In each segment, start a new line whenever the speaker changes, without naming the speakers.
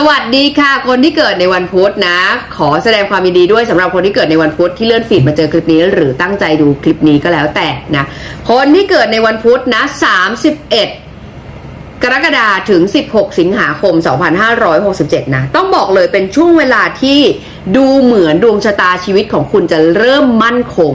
สวัสดีค่ะ คนที่เกิดในวันพุธนะ ขอแสดงความยินดีด้วยสำหรับคนที่เกิดในวันพุธที่เลื่อนฟีดมาเจอคลิปนี้ หรือตั้งใจดูคลิปนี้ก็แล้วแต่นะ คนที่เกิดในวันพุธนะ 31กรกฎาคมถึง 16 สิงหาคม 2567 นะ ต้องบอกเลยเป็นช่วงเวลาที่ดูเหมือนดวงชะตาชีวิตของคุณจะเริ่มมั่นคง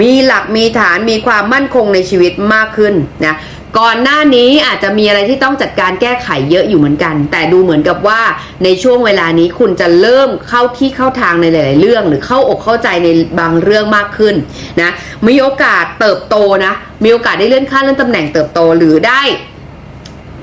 มีหลักมีฐานมีความมั่นคงในชีวิตมากขึ้นนะ ก่อนหน้านี้อาจจะมีอะไรที่ต้องจัดการแก้ไขเยอะอยู่เหมือนกัน แต่ดูเหมือนกับว่าในช่วงเวลานี้คุณจะเริ่มเข้าที่เข้าทางในหลาย ๆ เรื่อง หรือเข้าอกเข้าใจในบางเรื่องมากขึ้นนะมีโอกาสเติบโตนะมีโอกาสได้เลื่อนขั้นเลื่อนตำแหน่งเติบโตหรือได้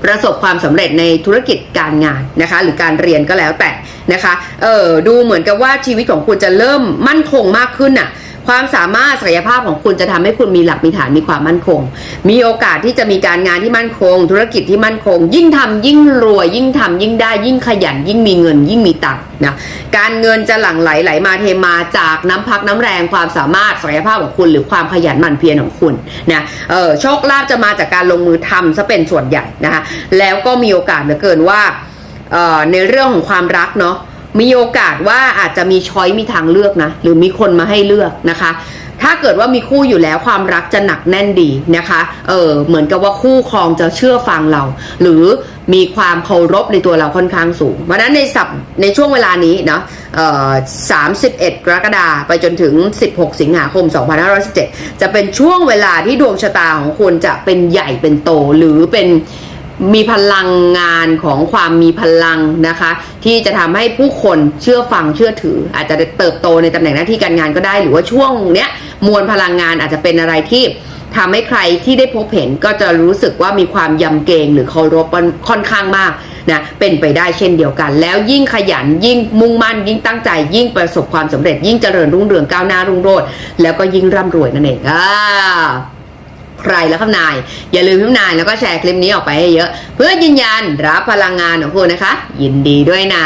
ประสบความสำเร็จในธุรกิจการงานนะคะ หรือการเรียนก็แล้วแต่นะคะ เออดูเหมือนกับว่าชีวิตของคุณจะเริ่มมั่นคงมากขึ้นน่ะ ความสามารถศักยภาพของคุณจะทำให้คุณมีหลักมีฐานมีความมั่นคง มีโอกาสที่จะมีการงานที่มั่นคง ธุรกิจที่มั่นคง ยิ่งทำยิ่งรวยยิ่งทำยิ่งได้ยิ่งขยัน ยิ่งมีเงิน ยิ่งมีตังค์นะการเงินจะหลั่งไหลไหลมาเทมาจากน้ำพักน้ำแรงความสามารถศักยภาพของคุณ หรือความขยันหมั่นเพียรของคุณนะเออโชคลาภจะมาจากการลงมือทำซะเป็นส่วนใหญ่นะคะแล้วก็มีโอกาสเหลือเกินว่าออในเรื่องของความรักเนาะ มีโอกาสว่าอาจจะมีช้อยมีทางเลือกนะ หรือมีคนมาให้เลือกนะคะ ถ้าเกิดว่ามีคู่อยู่แล้วความรักจะหนักแน่นดีนะคะ เออเหมือนกับว่าคู่ครองจะเชื่อฟังเรา หรือมีความเคารพในตัวเราค่อนข้างสูง เพราะนั้นในสัปในช่วงเวลานี้เนาะเออ31กรกฎาคมไปจนถึง 16 สิงหาคม 2517 จะเป็นช่วงเวลาที่ดวงชะตาของคุณจะเป็นใหญ่เป็นโตหรือเป็น มีพลังงานของความมีพลังนะคะ ที่จะทำให้ผู้คนเชื่อฟังเชื่อถือ อาจจะเติบโตในตำแหน่งหน้าที่การงานก็ได้ หรือว่าช่วงเนี้ยมวลพลังงานอาจจะเป็นอะไรที่ทำให้ใครที่ได้พบเห็นก็จะรู้สึกว่ามีความยำเกรงหรือเคารพมันค่อนข้างมากนะเป็นไปได้เช่นเดียวกัน แล้วยิ่งขยันยิ่งมุ่งมั่น ยิ่งตั้งใจ ยิ่งประสบความสำเร็จ ยิ่งเจริญรุ่งเรืองก้าวหน้ารุ่งโรจน์แล้วก็ยิ่งร่ำรวยนั่นเองอ่า ใครแล้วครับนาย อย่าลืมพิมนายแล้วก็แชร์คลิปนี้ออกไปให้เยอะ เพื่อยืนยันรับพลังงานของคุณนะคะ ยินดีด้วยนะ